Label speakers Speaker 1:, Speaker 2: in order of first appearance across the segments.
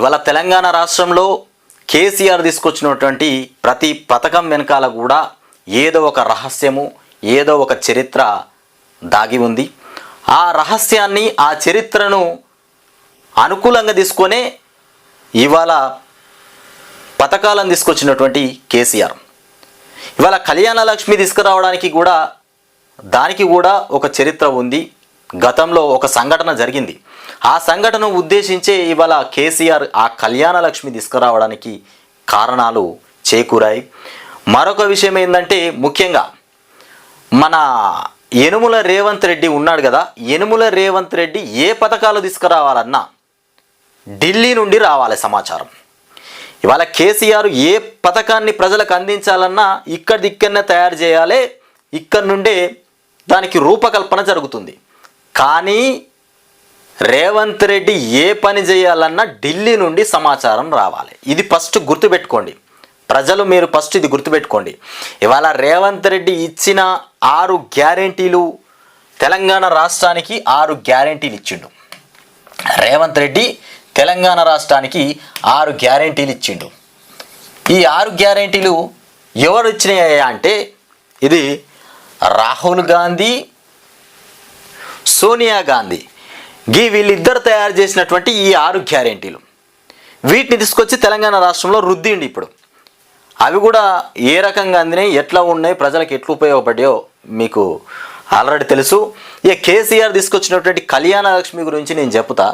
Speaker 1: ఇవాళ తెలంగాణ రాష్ట్రంలో కేసీఆర్ తీసుకొచ్చినటువంటి ప్రతి పథకం వెనకాల కూడా ఏదో ఒక రహస్యము ఏదో ఒక చరిత్ర దాగి ఉంది. ఆ రహస్యాన్ని ఆ చరిత్రను అనుకూలంగా తీసుకొనే ఇవాళ పథకాలను తీసుకొచ్చినటువంటి కేసీఆర్. ఇవాళ కళ్యాణ లక్ష్మి తీసుకురావడానికి కూడా దానికి కూడా ఒక చరిత్ర ఉంది. గతంలో ఒక సంఘటన జరిగింది. ఆ సంఘటన ఉద్దేశించే ఇవాళ కేసీఆర్ ఆ కళ్యాణ లక్ష్మి తీసుకురావడానికి కారణాలు చేకూరాయి. మరొక విషయం ఏంటంటే ముఖ్యంగా మన యనుముల రేవంత్ రెడ్డి ఉన్నాడు కదా యనుముల రేవంత్ రెడ్డి ఏ పథకాలు తీసుకురావాలన్నా ఢిల్లీ నుండి రావాలి సమాచారం. ఇవాళ కేసీఆర్ ఏ పథకాన్ని ప్రజలకు అందించాలన్నా ఇక్కడి దిక్కనే తయారు చేయాలి ఇక్కడ నుండే దానికి రూపకల్పన జరుగుతుంది. కానీ రేవంత్ రెడ్డి ఏ పని చేయాలన్నా ఢిల్లీ నుండి సమాచారం రావాలి. ఇది ఫస్ట్ గుర్తుపెట్టుకోండి. ప్రజలు మీరు ఫస్ట్ ఇది గుర్తుపెట్టుకోండి. ఇవాళ రేవంత్ రెడ్డి ఇచ్చిన ఆరు గ్యారెంటీలు తెలంగాణ రాష్ట్రానికి ఆరు గ్యారెంటీలు ఇచ్చిండు. రేవంత్ రెడ్డి తెలంగాణ రాష్ట్రానికి ఆరు గ్యారెంటీలు ఇచ్చిండు. ఈ ఆరు గ్యారెంటీలు ఎవరు ఇచ్చినాయా అంటే ఇది రాహుల్ గాంధీ సోనియా గాంధీ. గీ వీళ్ళిద్దరు తయారు చేసినటువంటి ఈ ఆరు గ్యారెంటీలు. వీటిని తీసుకొచ్చి తెలంగాణ రాష్ట్రంలో రుద్దిండి ఇప్పుడు. అవి కూడా ఏ రకంగా అందినాయి ఎట్లా ఉన్నాయి ప్రజలకు ఎట్లా ఉపయోగపడాయో మీకు ఆల్రెడీ తెలుసు. ఇక కేసీఆర్ తీసుకొచ్చినటువంటి కళ్యాణ లక్ష్మి గురించి నేను చెప్తా.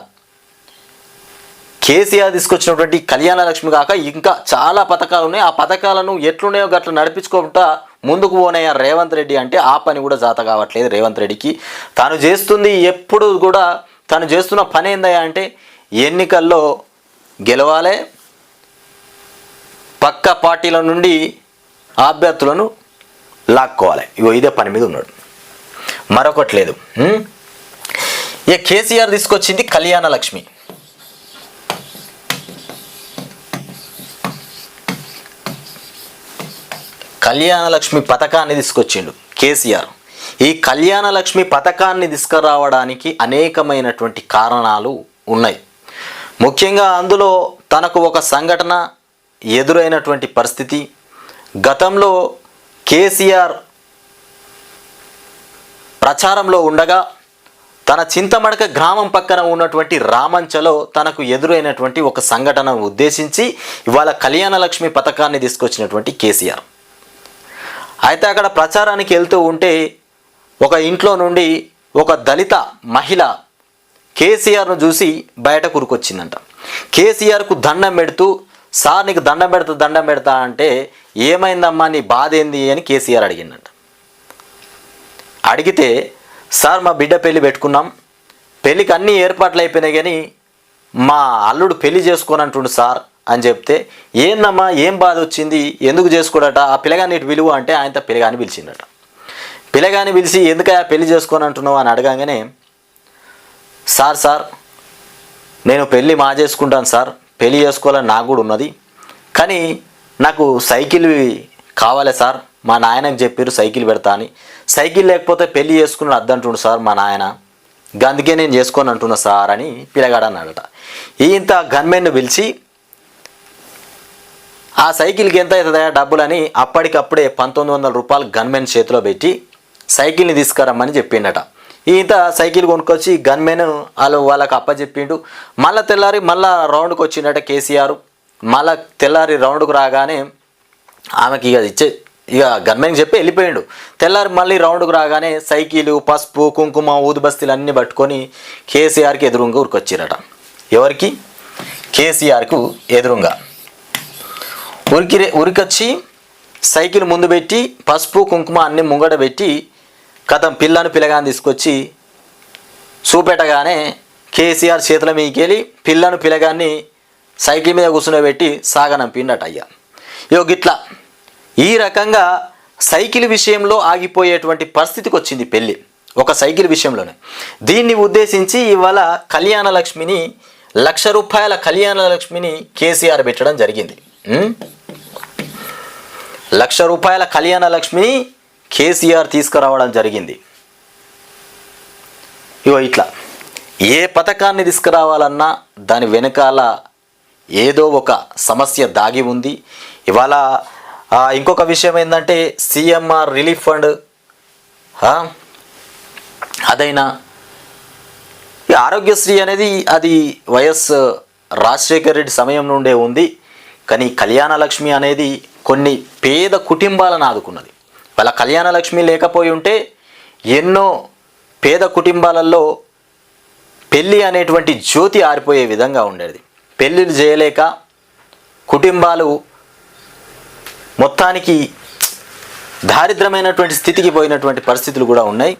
Speaker 1: కేసీఆర్ తీసుకొచ్చినటువంటి కళ్యాణ లక్ష్మి కాక ఇంకా చాలా పథకాలు ఉన్నాయి. ఆ పథకాలను ఎట్లున్నాయో గట్ల నడిపించుకుంటా ముందుకు పోనయ్య రేవంత్ రెడ్డి అంటే ఆ పని కూడా జాత కావట్లేదు రేవంత్ రెడ్డికి. తాను చేస్తుంది ఎప్పుడు కూడా తను చేస్తున్న పని ఏందయ్యా అంటే ఎన్నికల్లో గెలవాలి పక్క పార్టీల నుండి అభ్యర్థులను లాక్కోవాలి. ఇగో ఇదే పని మీద ఉన్నాడు. మరొకటి లేదు. ఇక కేసీఆర్ తీసుకొచ్చింది కళ్యాణ లక్ష్మి. కళ్యాణ లక్ష్మి పథకాన్ని తీసుకొచ్చిండు కేసీఆర్. ఈ కళ్యాణ లక్ష్మి పథకాన్ని తీసుకురావడానికి అనేకమైనటువంటి కారణాలు ఉన్నాయి. ముఖ్యంగా అందులో తనకు ఒక సంఘటన ఎదురైనటువంటి పరిస్థితి. గతంలో కేసీఆర్ ప్రచారంలో ఉండగా తన చింతమడక గ్రామం పక్కన ఉన్నటువంటి రామంచలో తనకు ఎదురైనటువంటి ఒక సంఘటనను ఉద్దేశించి ఇవాళ కళ్యాణలక్ష్మి పథకాన్ని తీసుకొచ్చినటువంటి కేసీఆర్. అయితే అక్కడ ప్రచారానికి వెళ్తూ ఉంటే ఒక ఇంట్లో నుండి ఒక దళిత మహిళ కేసీఆర్ను చూసి బయట కురుకొచ్చిందంట కేసీఆర్కు దండం పెడుతూ సార్ నీకు దండం పెడతా దండం పెడతా అంటే ఏమైందమ్మా నీ బాధ ఏంది? అని కేసీఆర్ అడిగిందంట. అడిగితే సార్ మా బిడ్డ పెళ్ళి పెట్టుకున్నాం. పెళ్ళికి అన్ని ఏర్పాట్లు అయిపోయినాయి కానీ మా అల్లుడు పెళ్ళి చేసుకొని అంటుండు సార్ అని చెప్తే ఏందమ్మా ఏం బాధ వచ్చింది? ఎందుకు చేసుకోడట? ఆ పిల్లగాని ఇటు విలువ అంటే ఆయనతో పిల్లగాని పిలిచిండట పిల్లగాని పిలిచి ఎందుకయా పెళ్ళి చేసుకొని అంటున్నావు అని అడగంగానే సార్ సార్ నేను పెళ్ళి మా చేసుకుంటాను సార్ పెళ్ళి చేసుకోవాలని నాకు కూడా ఉన్నది. కానీ నాకు సైకిల్ కావాలి సార్ మా నాయనకు చెప్పారు సైకిల్ పెడతా అని. సైకిల్ లేకపోతే పెళ్ళి చేసుకుని అద్దంటుండు సార్ మా నాయన. అందుకే నేను చేసుకొని అంటున్నా సార్ అని పిల్లగాడు అన్నాడట ఇంత గన్మెన్ను పిలిచి ఆ సైకిల్కి ఎంత అవుతుందా డబ్బులని? అప్పటికప్పుడే పంతొమ్మిది వందల రూపాయలు గన్మెన్ చేతిలో పెట్టి సైకిల్ని తీసుకురమ్మని చెప్పిండట. ఈత సైకిల్ కొనుక్కొచ్చి గన్మెన్ వాళ్ళు వాళ్ళకి అప్పచెప్పిండు మళ్ళా తెల్లారి మళ్ళా రౌండ్కి వచ్చిండట కేసీఆర్. మళ్ళా తెల్లారి రౌండ్కు రాగానే ఆమెకి ఇక ఇచ్చే ఇక గన్మెన్కి చెప్పి వెళ్ళిపోయిండు. తెల్లారి మళ్ళీ రౌండ్కు రాగానే సైకిలు పసుపు కుంకుమ ఊదుబస్తీలు అన్నీ పట్టుకొని కేసీఆర్కి ఎదురుగా ఉరికొచ్చిరట. ఎవరికి? కేసీఆర్కు ఎదురుగా. ఉరికి ఉరికొచ్చి సైకిల్ ముందు పెట్టి పసుపు కుంకుమ అన్ని ముంగట పెట్టి కథం పిల్లను పిల్లగాని తీసుకొచ్చి చూపెట్టగానే కేసీఆర్ చేతుల మీదకెళ్ళి పిల్లను పిల్లగాన్ని సైకిల్ మీద కూర్చునబెట్టి సాగనంపిండట అయ్యా. ఇగో గిట్లా ఈ రకంగా సైకిల్ విషయంలో ఆగిపోయేటువంటి పరిస్థితికి వచ్చింది పెళ్ళి ఒక సైకిల్ విషయంలోనే. దీన్ని ఉద్దేశించి ఇవాళ కళ్యాణ లక్ష్మిని లక్ష రూపాయల కళ్యాణ లక్ష్మిని కేసీఆర్ పెట్టడం జరిగింది. లక్ష రూపాయల కళ్యాణ లక్ష్మిని కేసీఆర్ తీసుకురావడం జరిగింది. ఇగో ఇట్లా. ఏ పథకాన్ని తీసుకురావాలన్నా దాని వెనకాల ఏదో ఒక సమస్య దాగి ఉంది. ఇవాళ ఇంకొక విషయం ఏంటంటే సిఎంఆర్ రిలీఫ్ ఫండ్ అదైనా ఈ ఆరోగ్యశ్రీ అనేది అది వైఎస్ రాజశేఖర రెడ్డి సమయం నుండే ఉంది. కానీ కళ్యాణ లక్ష్మి అనేది కొన్ని పేద కుటుంబాలను ఆదుకున్నది. వాళ్ళ కళ్యాణ లక్ష్మి లేకపోయి ఉంటే ఎన్నో పేద కుటుంబాలలో పెళ్ళి అనేటువంటి జ్యోతి ఆరిపోయే విధంగా ఉండేది. పెళ్ళిళ్ళు చేయలేక కుటుంబాలు మొత్తానికి దారిద్రమైనటువంటి స్థితికి పోయినటువంటి పరిస్థితులు కూడా ఉన్నాయి.